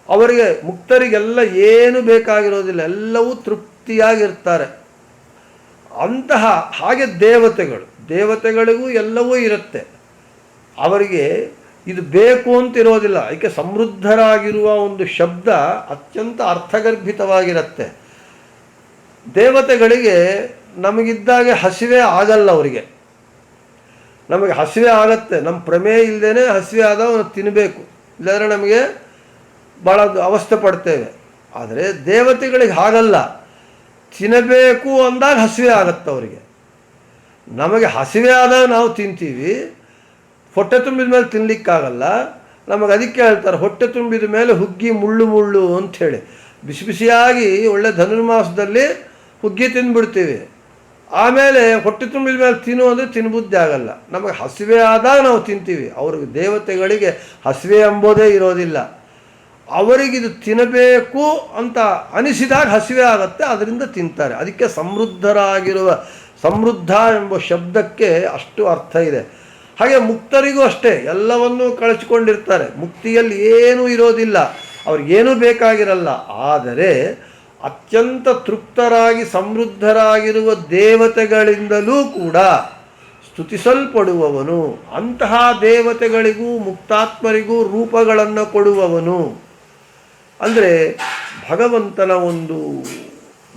ಅವರಿಗೆ ಮುಕ್ತರಿಗೆಲ್ಲ ಏನು ಬೇಕಾಗಿರೋದಿಲ್ಲ, ಎಲ್ಲವೂ ತೃಪ್ತಿಯಾಗಿರ್ತಾರೆ. ಅಂತಹ ಹಾಗೆ ದೇವತೆಗಳು ದೇವತೆಗಳಿಗೂ ಎಲ್ಲವೂ ಇರುತ್ತೆ. ಅವರಿಗೆ ಇದು ಬೇಕು ಅಂತ ಇರೋದಿಲ್ಲ ಅದಕ್ಕೆ ಸಮೃದ್ಧರಾಗಿರುವ ಒಂದು ಶಬ್ದ ಅತ್ಯಂತ ಅರ್ಥಗರ್ಭಿತವಾಗಿರುತ್ತೆ. ದೇವತೆಗಳಿಗೆ ನಮಗಿದ್ದಾಗೆ ಹಸಿವೆ ಆಗಲ್ಲ ಅವರಿಗೆ. ನಮಗೆ ಹಸಿವೆ ಆಗತ್ತೆ. ನಮ್ಮ ಪ್ರಮೇಯ ಇಲ್ಲದೇ ಹಸಿವೆ ಆದಾಗ ತಿನ್ನಬೇಕು ಇಲ್ಲಾಂದರೆ ನಮಗೆ ಭಾಳ ಅವಸ್ಥೆ ಪಡ್ತೇವೆ. ಆದರೆ ದೇವತೆಗಳಿಗೆ ಹಾಗಲ್ಲ. ತಿನ್ನಬೇಕು ಅಂದಾಗ ಹಸಿವೆ ಆಗತ್ತೆ ಅವರಿಗೆ. ನಮಗೆ ಹಸಿವೆ ಆದಾಗ ನಾವು ತಿಂತೀವಿ, ಹೊಟ್ಟೆ ತುಂಬಿದ ಮೇಲೆ ತಿನ್ನಲಿಕ್ಕಾಗಲ್ಲ ನಮಗೆ ಅದಕ್ಕೆ ಹೇಳ್ತಾರೆ, ಹೊಟ್ಟೆ ತುಂಬಿದ ಮೇಲೆ ಹುಗ್ಗಿ ಮುಳ್ಳು ಮುಳ್ಳು ಅಂಥೇಳಿ ಬಿಸಿ ಬಿಸಿಯಾಗಿ ಒಳ್ಳೆ ಧನುರ್ಮಾಸದಲ್ಲಿ ಹುಗ್ಗಿ ತಿಂದ್ಬಿಡ್ತೀವಿ ಆಮೇಲೆ ಹೊಟ್ಟೆ ತುಂಬಿದ ಮೇಲೆ ತಿನ್ನು ಅಂದರೆ ತಿನ್ಬುದ್ಧಿ ಆಗಲ್ಲ. ನಮಗೆ ಹಸಿವೆ ಆದಾಗ ನಾವು ತಿಂತೀವಿ. ಅವ್ರಿಗೆ ದೇವತೆಗಳಿಗೆ ಹಸಿವೆ ಎಂಬುದೇ ಇರೋದಿಲ್ಲ. ಅವರಿಗಿದು ತಿನ್ನಬೇಕು ಅಂತ ಅನಿಸಿದಾಗ ಹಸಿವೆ ಆಗುತ್ತೆ, ಅದರಿಂದ ತಿಂತಾರೆ. ಅದಕ್ಕೆ ಸಮೃದ್ಧರಾಗಿರುವ ಸಮೃದ್ಧ ಎಂಬ ಶಬ್ದಕ್ಕೆ ಅಷ್ಟು ಅರ್ಥ ಇದೆ. ಹಾಗೆ ಮುಕ್ತರಿಗೂ ಅಷ್ಟೇ, ಎಲ್ಲವನ್ನೂ ಕಳಚಿಕೊಂಡಿರ್ತಾರೆ. ಮುಕ್ತಿಯಲ್ಲಿ ಏನೂ ಇರೋದಿಲ್ಲ ಅವ್ರಿಗೇನೂ ಬೇಕಾಗಿರಲ್ಲ. ಆದರೆ ಅತ್ಯಂತ ತೃಪ್ತರಾಗಿ, ಸಮೃದ್ಧರಾಗಿರುವ ದೇವತೆಗಳಿಂದಲೂ ಕೂಡ ಸ್ತುತಿಸಲ್ಪಡುವವನು, ಅಂತಹ ದೇವತೆಗಳಿಗೂ, ಮುಕ್ತಾತ್ಮರಿಗೂ ರೂಪಗಳನ್ನು ಕೊಡುವವನು. ಅಂದರೆ ಭಗವಂತನ ಒಂದು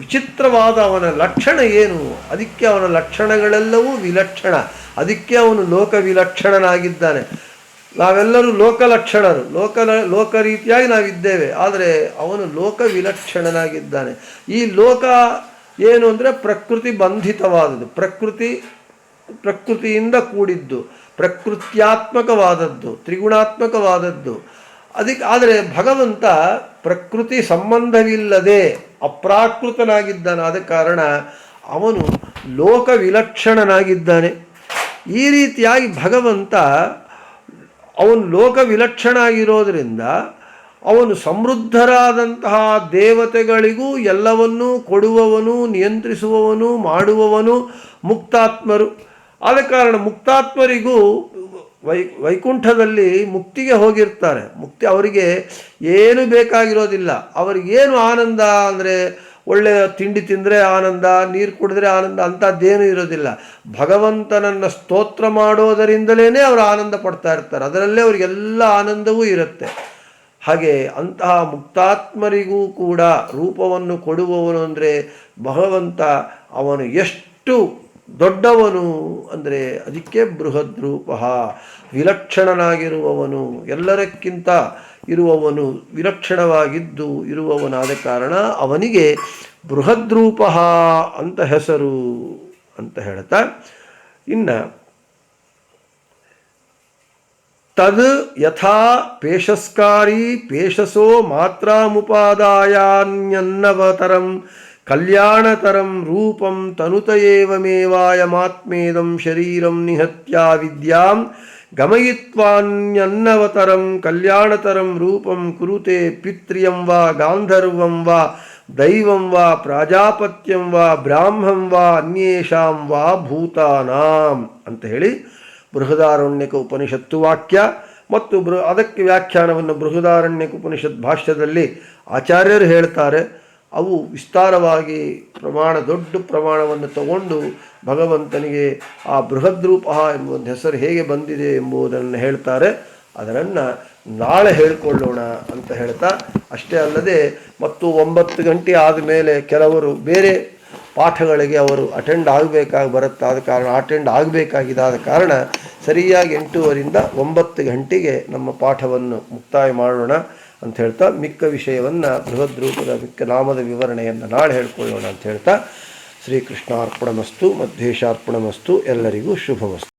ವಿಚಿತ್ರವಾದ ಅವನ ಲಕ್ಷಣ ಏನು? ಅದಕ್ಕೆ ಅವನ ಲಕ್ಷಣಗಳೆಲ್ಲವೂ ವಿಲಕ್ಷಣ. ಅದಕ್ಕೆ ಅವನು ಲೋಕ ವಿಲಕ್ಷಣನಾಗಿದ್ದಾನೆ ನಾವೆಲ್ಲರೂ ಲೋಕ ಲಕ್ಷಣರು ಲೋಕ ಲೋಕ ರೀತಿಯಾಗಿ ನಾವಿದ್ದೇವೆ. ಆದರೆ ಅವನು ಲೋಕ ವಿಲಕ್ಷಣನಾಗಿದ್ದಾನೆ ಈ ಲೋಕ ಏನು ಅಂದರೆ ಪ್ರಕೃತಿ ಬಂಧಿತವಾದದ್ದು. ಪ್ರಕೃತಿ, ಪ್ರಕೃತಿಯಿಂದ ಕೂಡಿದ್ದು. ಪ್ರಕೃತ್ಯಾತ್ಮಕವಾದದ್ದು. ತ್ರಿಗುಣಾತ್ಮಕವಾದದ್ದು. ಅದಕ್ಕೆ, ಆದರೆ ಭಗವಂತ ಪ್ರಕೃತಿ ಸಂಬಂಧವಿಲ್ಲದೆ ಅಪ್ರಾಕೃತನಾಗಿದ್ದಾನೆ ಆದ ಕಾರಣ ಅವನು ಲೋಕ ವಿಲಕ್ಷಣನಾಗಿದ್ದಾನೆ ಈ ರೀತಿಯಾಗಿ ಭಗವಂತ ಅವನು ಲೋಕ ವಿಲಕ್ಷಣ ಆಗಿರೋದರಿಂದ ಅವನು ಸಮೃದ್ಧರಾದಂತಹ ದೇವತೆಗಳಿಗೂ ಎಲ್ಲವನ್ನೂ ಕೊಡುವವನು, ನಿಯಂತ್ರಿಸುವವನು, ಮಾಡುವವನು ಮುಕ್ತಾತ್ಮರು. ಆದ ಕಾರಣ ಮುಕ್ತಾತ್ಮರಿಗೂ ವೈ, ವೈಕುಂಠದಲ್ಲಿ ಮುಕ್ತಿಗೆ ಹೋಗಿರ್ತಾರೆ. ಮುಕ್ತಿ ಅವರಿಗೆ ಏನು ಬೇಕಾಗಿರೋದಿಲ್ಲ. ಅವರಿಗೇನು ಆನಂದ ಅಂದರೆ ಒಳ್ಳೆಯ ತಿಂಡಿ ತಿಂದರೆ ಆನಂದ, ನೀರು ಕುಡಿದ್ರೆ ಆನಂದ ಅಂಥದ್ದೇನೂ ಇರೋದಿಲ್ಲ. ಭಗವಂತನನ್ನು ಸ್ತೋತ್ರ ಮಾಡೋದರಿಂದಲೇ ಅವರು ಆನಂದ ಪಡ್ತಾ ಇರ್ತಾರೆ. ಅದರಲ್ಲೇ ಅವರಿಗೆಲ್ಲ ಆನಂದವೂ ಇರುತ್ತೆ. ಹಾಗೆ ಅಂತಹ ಮುಕ್ತಾತ್ಮರಿಗೂ ಕೂಡ ರೂಪವನ್ನು ಕೊಡುವವನು ಅಂದರೆ ಭಗವಂತ. ಅವನು ಎಷ್ಟು ದೊಡ್ಡವನು ಅಂದರೆ ಅದಕ್ಕೆ ಬೃಹದ್ ರೂಪ ವಿಲಕ್ಷಣನಾಗಿರುವವನು, ಎಲ್ಲರಕ್ಕಿಂತ ಇರುವವನು ವಿಲಕ್ಷಣವಾಗಿದ್ದು ಇರುವವನಾದ ಕಾರಣ ಅವನಿಗೆ ಬೃಹದ್ರೂಪ ಅಂತ ಹೆಸರು ಅಂತ ಹೇಳ್ತಾ, ಇನ್ನು ತದ್ ಯಥಾ ಪೇಶಸ್ಕಾರಿ ಪೇಶಸೋ ಮಾತ್ರಾಮುಪಾದಾಯಾನ್ಯನ್ನವತರಂ ಕಲ್ಯಾಣತರಂ ರೂಪಂ ತನುತ ಏವಮೇವಾಯಮಾತ್ಮೇದಂ ಶರೀರಂ ನಿಹತ್ಯಾ ವಿದ್ಯಾಂ ಗಮಯಿತ್ವಾನ್ಯನ್ನವತರಂ ಕಲ್ಯಾಣತರಂ ರೂಪಂ ಕುರುತೆ ಪಿತ್ರಿಯಂ ವಾ ಗಾಂಧರ್ವಂ ವಾ ದೈವಂ ವಾ ಪ್ರಾಜಾಪತ್ಯಂ ವಾ ಬ್ರಾಹ್ಮಂ ವಾ ಅನ್ಯೇಷಾಂ ವಾ ಭೂತಾನಾಂ ಅಂತ ಹೇಳಿ ಬೃಹದಾರಣ್ಯಕ ಉಪನಿಷತ್ತು ವಾಕ್ಯ ಮತ್ತು ಬೃ ಅದಕ್ಕೆ ವ್ಯಾಖ್ಯಾನವನ್ನು ಬೃಹದಾರಣ್ಯಕ ಉಪನಿಷತ್ ಭಾಷ್ಯದಲ್ಲಿ ಆಚಾರ್ಯರು ಹೇಳ್ತಾರೆ. ಅವು ವಿಸ್ತಾರವಾಗಿ ಪ್ರಮಾಣ, ದೊಡ್ಡ ಪ್ರಮಾಣವನ್ನು ತಗೊಂಡು ಭಗವಂತನಿಗೆ ಆ ಬೃಹದ್ರೂಪ ಎಂಬ ಹೆಸರು ಹೇಗೆ ಬಂದಿದೆ ಎಂಬುದನ್ನು ಹೇಳ್ತಾರೆ. ಅದನ್ನು ನಾಳೆ ಹೇಳಿಕೊಳ್ಳೋಣ ಅಂತ ಹೇಳ್ತಾ, ಅಷ್ಟೇ ಅಲ್ಲದೆ ಮತ್ತು ಒಂಬತ್ತು ಗಂಟೆ ಆದಮೇಲೆ ಕೆಲವರು ಬೇರೆ ಪಾಠಗಳಿಗೆ ಅವರು ಅಟೆಂಡ್ ಆಗಬೇಕಾಗಿ ಬರುತ್ತಾದ ಕಾರಣ ಅಟೆಂಡ್ ಆಗಬೇಕಾಗಿದ್ದಾದ ಕಾರಣ ಸರಿಯಾಗಿ ಎಂಟೂವರಿಂದ ಒಂಬತ್ತು ಗಂಟೆಗೆ ನಮ್ಮ ಪಾಠವನ್ನು ಮುಕ್ತಾಯ ಮಾಡೋಣ. ಅಂತ ಹೇಳ್ತಾ ಮಿಕ್ಕ ವಿಷಯವನ್ನು ಬೃಹದ್ ರೂಪದ, ಮಿಕ್ಕ ನಾಮದ ವಿವರಣೆಯನ್ನು ನಾಳೆ ಹೇಳ್ಕೊಳ್ಳೋಣ ಅಂತ ಹೇಳ್ತಾ ಶ್ರೀಕೃಷ್ಣಾರ್ಪಣಮಸ್ತು ಮಧ್ವೇಶಾರ್ಪಣಮಸ್ತು ಎಲ್ಲರಿಗೂ ಶುಭಮಸ್ತು